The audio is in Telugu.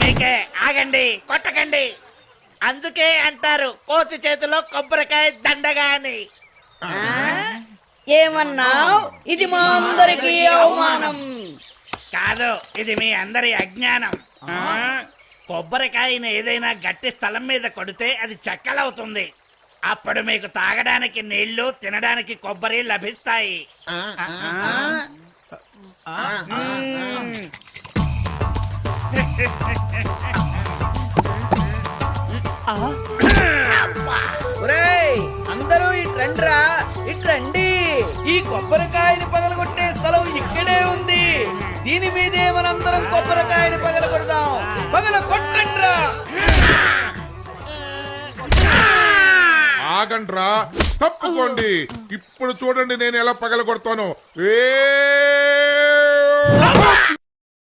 మీకే? ఆగండి కొట్టకండి. అందుకే అంటారు కోతి చేతిలో కొబ్బరికాయ దండగా అని ఏమన్నావ్? ఇది మా అందరికి అవమానం. కాదు ఇది మీ అందరి అజ్ఞానం. ఆ? కొబ్బరికాయని ఏదైనా గట్టి స్థలం మీద కొడితే అది చెక్కలవుతుంది. అప్పుడు మీకు తాగడానికి నీళ్ళు తినడానికి కొబ్బరి లభిస్తాయి. ఒరేయ్ అందరూ ఇట్రండ్రా ఇట్రండి ఈ కొబ్బరికాయని పగలగొట్టే స్థలం ఇక్కడే ఉంది. దీని మీదే మనందరం కొబ్బరికాయని పగలగొడదాం. పగల కొట్టండ్రా ఆగండ్రా తప్పుకోండి. ఇప్పుడు చూడండి నేను ఎలా పగల కొడతాను ఏ